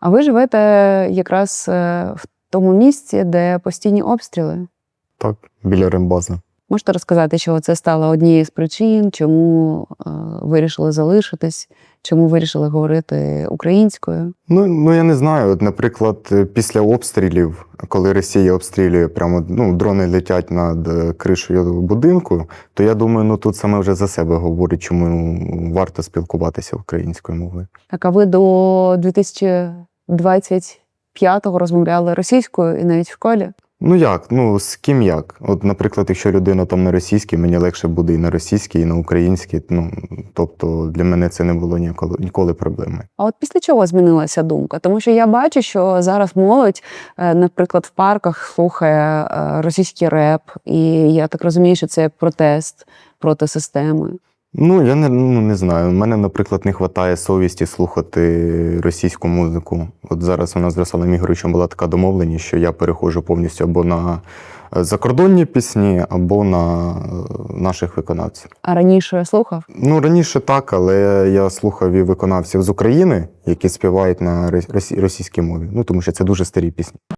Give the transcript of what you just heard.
А ви живете якраз е, в тому місці, де постійні обстріли. Так, біля рембази. Можете розказати, що це стало однією з причин, чому е, вирішили залишитись, чому вирішили говорити українською? Ну, ну я не знаю. От, наприклад, після обстрілів, коли Росія обстрілює, прямо ну, дрони летять над е, кришею будинку, то я думаю, ну тут саме вже за себе говорить, чому варто спілкуватися українською мовою. Так, а ви до 2025-го розмовляли російською і навіть в школі? Ну як? Ну з ким як? От, наприклад, якщо людина там на російській, мені легше буде і на російській, і на українській. Ну тобто для мене це не було ніколи ніколи проблеми. А от після чого змінилася думка? Тому що я бачу, що зараз молодь, е, наприклад, в парках слухає е, російський реп, і я так розумію, що це протест проти системи. Ну, я не, ну, не знаю. У мене, наприклад, не вистачає совісті слухати російську музику. От зараз у нас з Русланом Ігоровичем була така домовленість, що я переходжу повністю або на е, закордонні пісні, або на е, наших виконавців. А раніше слухав? Ну, раніше так, але я слухав і виконавців з України, які співають на рос- російській мові. Ну, тому що це дуже старі пісні.